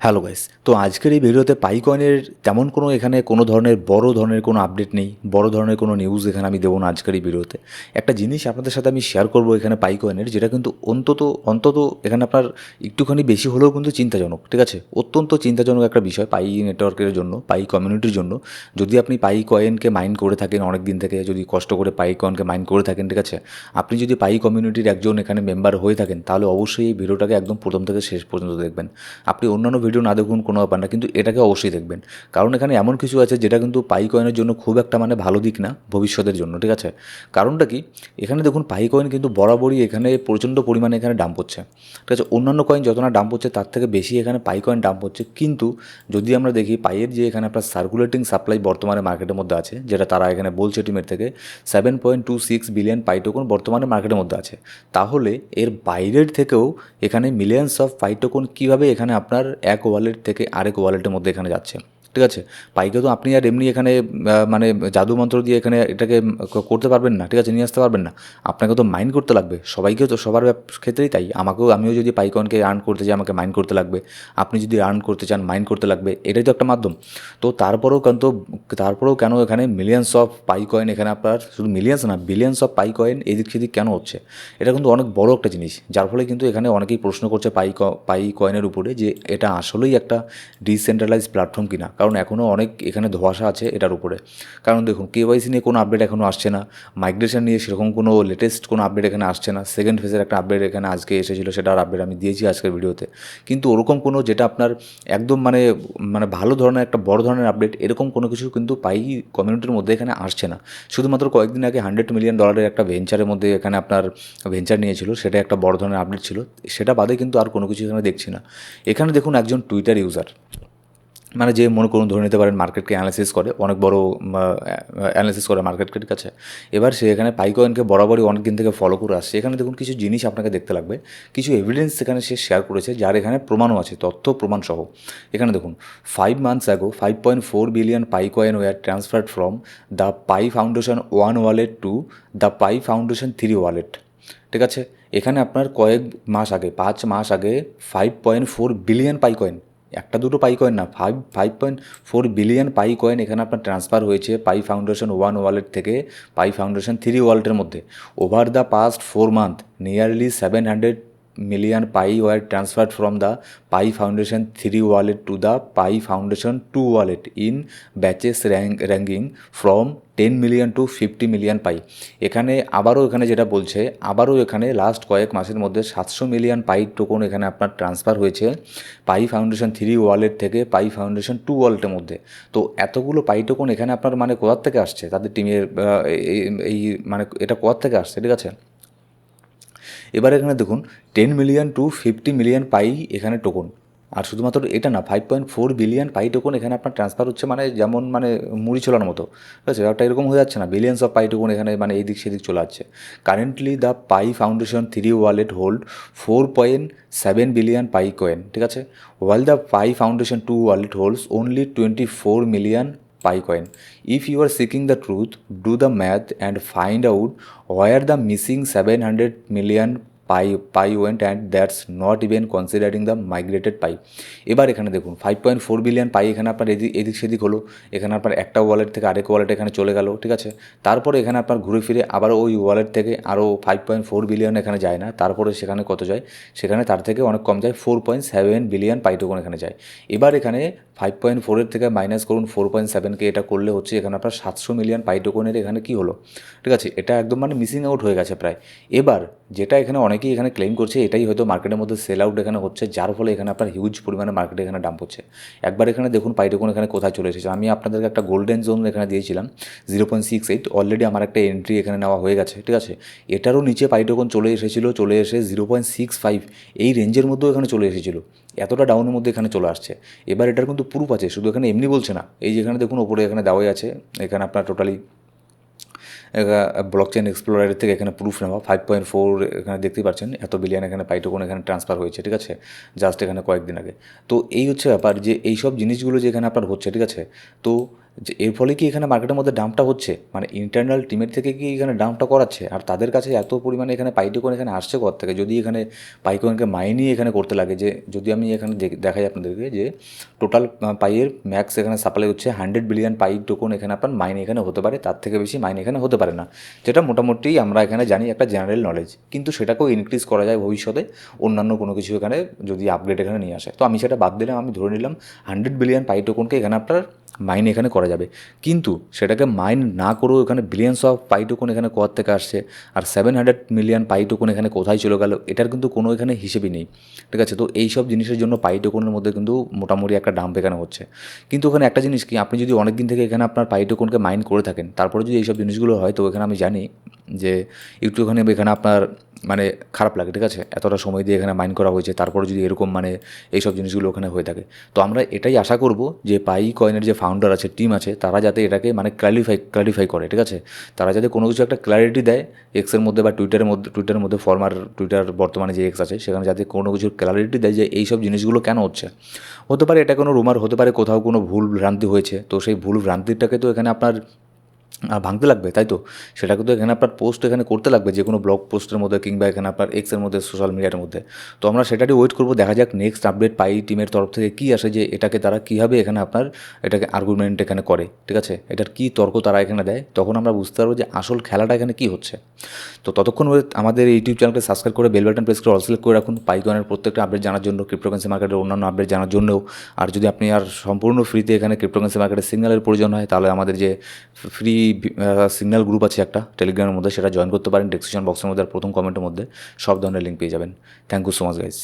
Hello guys তো আজকের এই ভিডিওতে পাইকয়েনের তেমন কোনো এখানে কোনো ধরনের বড় ধরনের কোনো আপডেট নেই, বড় ধরনের কোনো নিউজ এখানে আমি দেবো না আজকের এই ভিডিওতে। একটা জিনিস আপনাদের সাথে আমি শেয়ার করব এখানে পাইকয়েনের যেটা কিন্তু অন্তত অন্তত এখানে আপনার একটুখানি বেশি হলেও কিন্তু চিন্তাজনক, ঠিক আছে? অত্যন্ত চিন্তাজনক একটা বিষয় পাই নেটওয়ার্কের জন্য পাই কমিউনিটির জন্য। যদি আপনি পাই কয়েনকে মাইন্ড করে থাকেন অনেক দিন থেকে, যদি কষ্ট করে পাই কয়েনকে মাইন্ড করে থাকেন, ঠিক আছে? আপনি যদি পাই কমিউনিটির একজন এখানে মেম্বার হয়ে থাকেন, তাহলে অবশ্যই এই ভিডিওটাকে একদম প্রথম থেকে শেষ পর্যন্ত দেখবেন। আপনি অন্যান্য ভিডিও না দেখুন, কোনো ব্যাপার না, কিন্তু এটাকে অবশ্যই দেখবেন। কারণ এখানে এমন কিছু আছে যেটা কিন্তু পাই কয়েনের জন্য খুব একটা মানে ভালো দিক না, ভবিষ্যতের জন্য, ঠিক আছে? কারণটা কি? এখানে দেখুন, পাই কয়েন কিন্তু বরাবরই এখানে প্রচণ্ড পরিমাণে এখানে ডাম্প হচ্ছে। ঠিক আছে? অন্যান্য কয়েন যত না ডাম্প হচ্ছে, তার থেকে বেশি এখানে পাই কয়েন ডাম্প হচ্ছে। কিন্তু যদি আমরা দেখি, পাইয়ের যে এখানে আপনার সার্কুলেটিং সাপ্লাই বর্তমানে মার্কেটের মধ্যে আছে, যেটা তারা এখানে বলছে টিমের থেকে seven point two six billion pi token বর্তমানে মার্কেটের মধ্যে আছে। তাহলে এর বাইরের থেকেও এখানে মিলিয়ন্স অফ পাই টোকন কীভাবে এখানে আপনার এক ওয়ালেট থেকে আরেক ওয়ালেটের মধ্যে এখানে যাচ্ছে। ঠিক আছে? পাইকে তো আপনি আর এমনি এখানে মানে জাদু মন্ত্র দিয়ে এখানে এটাকে করতে পারবেন না, ঠিক আছে? নিয়ে আসতে পারবেন না। আপনাকে তো মাইন্ড করতে লাগবে। সবাইকেও তো সবার ক্ষেত্রেই তাই। আমাকেও, আমিও যদি পাইকনকে আর্ন করতে চাই, আমাকে মাইন্ড করতে লাগবে। আপনি যদি আর্ন করতে চান, মাইন্ড করতে লাগবে। এটাই তো একটা মাধ্যম। তো তারপরেও কিন্তু তারপরেও কেন এখানে মিলিয়ন্স অফ পাই কয়েন এখানে আপনার, শুধু মিলিয়ন্স না বিলিয়ন্স অফ পাই কয়েন এদিক সেদিক কেন হচ্ছে? এটা কিন্তু অনেক বড় একটা জিনিস। যার ফলে কিন্তু এখানে অনেকেই প্রশ্ন করছে পাই পাই কয়েনের উপরে যে এটা আসলেই একটা ডিসেন্ট্রালাইজ প্ল্যাটফর্ম কিনা। কারণ এখনও অনেক এখানে ধোয়াশা আছে এটার উপরে। কারণ দেখুন কেওয়াইসি নিয়ে কোনো আপডেট এখনও আসছে না। মাইগ্রেশন নিয়ে সেরকম কোনো লেটেস্ট কোনো আপডেট এখানে আসছে না। সেকেন্ড ফেজের একটা আপডেট এখানে আজকে এসেছিল, সেটার আপডেট আমি দিয়েছি আজকের ভিডিওতে। কিন্তু ওরকম কোনো যেটা আপনার একদম মানে মানে ভালো ধরনের একটা বড় ধরনের আপডেট এরকম কোনো কিছু কিন্তু পাই কমিউনিটির মধ্যে এখানে আসছে না। শুধুমাত্র কয়েকদিন আগে হান্ড্রেড মিলিয়ন ডলারের একটা ভেঞ্চারের মধ্যে এখানে আপনার ভেঞ্চার নিয়েছিল, সেটা একটা বড় ধরনের আপডেট ছিল। সেটা বাদে কিন্তু আর কোনো কিছু এখানে দেখছি না। এখানে দেখুন একজন টুইটার ইউজার মানে যে মনে করুন ধরে নিতে পারেন মার্কেটকে অ্যানালিসিস করে, অনেক বড় অ্যানালিসিস করে মার্কেটকে ঠিক আছে এবার সে এখানে পাইকয়েনকে বরাবরই অনেক দিন থেকে ফলো করে আসছে। এখানে দেখুন কিছু জিনিস আপনাকে দেখতে লাগবে। কিছু এভিডেন্স এখানে সে শেয়ার করেছে, যার এখানে প্রমাণও আছে, তথ্য প্রমাণ সহ। এখানে দেখুন five months ago five point four billion pi coin were transferred from the pi foundation one wallet to the pi foundation three wallet ঠিক আছে? এখানে আপনার কয়েক মাস আগে, পাঁচ মাস আগে five point four billion pi coin একটা দুটো পাই কয়েন না five five point four billion pi coin এখানে আপনার ট্রান্সফার হয়েছে পাই ফাউন্ডেশন ওয়ান ওয়ালেট থেকে, পাই ফাউন্ডেশন থ্রি ওয়ালেটের মধ্যে। Over the past four month nearly seven hundred million pi were transferred from the pi foundation 3 wallet to the pi foundation 2 wallet in batches rank, ranking from ten million to fifty million pi এখানে আবারও এখানে যেটা বলছে আবারও এখানে last কয়েক মাসের মধ্যে সাতশো মিলিয়ন পাই টোকন এখানে আপনার ট্রান্সফার হয়েছে পাই ফাউন্ডেশন থ্রি ওয়ালেট থেকে পাই ফাউন্ডেশন টু ওয়ালেটের মধ্যে। তো এতগুলো পাই টোকন এখানে আপনার মানে কোথার থেকে আসছে? তাদের টিমের এই মানে এটা কোথার থেকে আসছে? ঠিক আছে? এবার এখানে দেখুন ten million to fifty million pi এখানে টোকন আর শুধুমাত্র এটা না five point four billion pi token এখানে আপনার ট্রান্সফার হচ্ছে মানে যেমন মানে মুড়ি ছোলার মতো। ঠিক আছে ব্যাপারটা এরকম হয়ে যাচ্ছে না বিলিয়ন্স অফ পাই টোকন এখানে মানে এই দিক সেদিক চলে যাচ্ছে currently the pi foundation three wallet hold four point seven billion pi coin ঠিক আছে? While the pi foundation two wallet holds only twenty four million pi coin. If you are seeking the truth, do the math and find out where the missing 700 million pi pi went and that's not even considering the migrated pi এবার এখানে দেখুন five point four billion pi এখানে আপনার এদিক এদিক সেদিক হলো, এখানে আপনার একটা ওয়ালেট থেকে আরেক ওয়ালেট এখানে চলে গেল, ঠিক আছে? তারপরে এখানে আপনার ঘুরে ফিরে আবার ওই ওয়ালেট থেকে আরও ফাইভ পয়েন্ট ফোর বিলিয়ন এখানে যায় না, তারপরে সেখানে কত যায়? সেখানে তার থেকে অনেক কম যায় four point seven billion pi token এখানে যায়। এবার এখানে ফাইভ পয়েন্ট ফোরের থেকে মাইনাস করুন ফোর পয়েন্ট সেভেনকে এটা করলে হচ্ছে এখানে আপনার সাতশো মিলিয়ন পাইটোকনের এখানে কী হলো? ঠিক আছে, এটা একদম মানে মিসিং আউট হয়ে গেছে প্রায়। এবার যেটা এখানে অনেকেই এখানে ক্লেম করছে, এটাই হয়তো মার্কেটের মধ্যে সেল আউট এখানে হচ্ছে, যার ফলে এখানে আপনার হিউজ পরিমাণে মার্কেটে এখানে ডাম্প হচ্ছে। একবার এখানে দেখুন পাইটোকন এখানে কোথায় চলে এসেছে। আমি আপনাদেরকে একটা গোল্ডেন জোন এখানে দিয়েছিলাম zero point six eight already আমার একটা এন্ট্রি এখানে নেওয়া হয়ে গেছে, ঠিক আছে? এটারও নিচে পাইটোকন চলে এসেছিল, চলে এসে জিরো পয়েন্ট সিক্স ফাইভ এই রেঞ্জের মধ্যেও এখানে চলে এসেছিল। এতটা ডাউনের মধ্যে এখানে চলে আসছে। এবার এটার কিন্তু প্রুফ আছে, শুধু এখানে এমনি বলছে না। এই যেখানে দেখুন, ওপরে এখানে দেওয়াই আছে, এখানে আপনার টোটালি ব্লক চেন এক্সপ্লোরারের থেকে এখানে প্রুফ নেওয়া। ফাইভ পয়েন্ট ফোর এখানে দেখতেই পাচ্ছেন, এত বিলিয়ন এখানে পাইটোকন এখানে ট্রান্সফার হয়েছে, ঠিক আছে? জাস্ট এখানে কয়েকদিন আগে। তো এই হচ্ছে ব্যাপার যে এই সব জিনিসগুলো যে এখানে আপনার হচ্ছে, ঠিক আছে? তো যে এর ফলে কি এখানে মার্কেটের মধ্যে ডাম্পটা হচ্ছে? মানে ইন্টারনাল টিমের থেকে কি এখানে ডাম্পটা করাচ্ছে? আর তাদের কাছে এত পরিমাণে এখানে পাইটোকন এখানে আসছে কর থেকে? যদি এখানে পাইকনকে মাইনই এখানে করতে লাগে যে, যদি আমি এখানে দেখ- দেখাই আপনাদেরকে যে টোটাল পাইয়ের ম্যাক্স এখানে সাপ্লাই হচ্ছে হান্ড্রেড বিলিয়ন পাই টোকন এখানে আপনার মাইন এখানে হতে পারে, তার থেকে বেশি মাইন এখানে হতে পারে না। যেটা মোটামুটি আমরা এখানে জানি একটা জেনারেল নলেজ কিন্তু সেটাকেও ইনক্রিজ করা যায় ভবিষ্যতে অন্যান্য কোনো কিছু এখানে যদি আপগ্রেড এখানে নিয়ে আসে। তো আমি সেটা বাদ দিলাম, আমি ধরে নিলাম হান্ড্রেড বিলিয়ন পাই টোকনকে এখানে আপনার মাইন এখানে করা যাবে। কিন্তু সেটাকে মাইন না করেও এখানে বিলিয়ন্স অফ পাই এখানে কোয়ার থেকে আসছে। আর সেভেন হান্ড্রেড মিলিয়ন পাই এখানে কোথায় চলে গেল, এটার কিন্তু কোনো এখানে হিসেবই নেই। ঠিক আছে? তো এই সব জিনিসের জন্য পাই মধ্যে কিন্তু মোটামুটি একটা ডাম্প এখানে হচ্ছে। কিন্তু ওখানে একটা জিনিস কি, আপনি যদি অনেক দিন থেকে এখানে আপনার পাই মাইন করে থাকেন, তারপরে যদি এইসব জিনিসগুলো হয়, তো এখানে আমি জানি যে একটুখানি এখানে আপনার মানে খারাপ লাগে। ঠিক আছে? এতটা সময় দিয়ে এখানে মাইন করা হয়েছে, তারপরে যদি এরকম মানে এইসব জিনিসগুলো ওখানে হয়ে থাকে। তো আমরা এটাই আশা করব যে পাই কয়েনের যে ফাউন্ডার আছে টিম আছে, তারা যাতে এটাকে মানে ক্লারিফাই ক্লারিফাই করে, ঠিক আছে? তারা যাতে কোনো কিছু একটা ক্ল্যারিটি দেয় এক্সের মধ্যে বা টুইটারের মধ্যে টুইটারের মধ্যে ফর্মার টুইটার বর্তমানে যে এক্স আছে, সেখানে যাতে কোনো কিছুর ক্লারিটি দেয় যে এই সব জিনিসগুলো কেন হচ্ছে। হতে পারে এটা কোনো রুমার হতে পারে কোথাও কোনো ভুল ভ্রান্তি হয়েছে, তো সেই ভুল ভ্রান্তিটাকে তো এখানে আপনার ভাঙতে লাগবে, তাই তো? সেটাকে তো এখানে আপনার পোস্ট এখানে করতে লাগবে যে কোনো ব্লগ পোস্টের মধ্যে কিংবা এখানে আপনার এক্সের মধ্যে সোশ্যাল মিডিয়ার মধ্যে। তো আমরা সেটারই ওয়েট করব, দেখা যাক নেক্সট আপডেট পাই টিমের তরফ থেকে কী আসে, যে এটাকে তারা কীভাবে এখানে আপনার এটাকে আর্গুমেন্ট এখানে করে, ঠিক আছে? এটার কী তর্ক তারা এখানে দেয়, তখন আমরা বুঝতে পারব যে আসল খেলাটা এখানে কী হচ্ছে। তো ততক্ষণ আমাদের ইউটিউব চ্যানেলকে সাবস্ক্রাইব করে বেল বাটন প্রেস করে অল সিলেক্ট করে রাখুন পাইকনের প্রত্যেকটা আপডেট জানার জন্য ক্রিপ্টোকারেন্সি মার্কেটের অন্যান্য আপডেট জানার জন্যও। আর যদি আপনি আর সম্পূর্ণ ফ্রিতে এখানে ক্রিপ্টোকারেন্সি মার্কেটের সিগন্যালের প্রয়োজন হয়, তাহলে আমাদের যে ফ্রি সিগন্যাল গ্রুপ আছে একটা টেলিগ্রামের মধ্যে, সেটা জয়েন করতে পারেন। ডিসক্রিপশন বক্সের মধ্যে প্রথম কমেন্টের মধ্যে সব ধরনের লিঙ্ক পেয়ে যাবেন। Thank you so much guys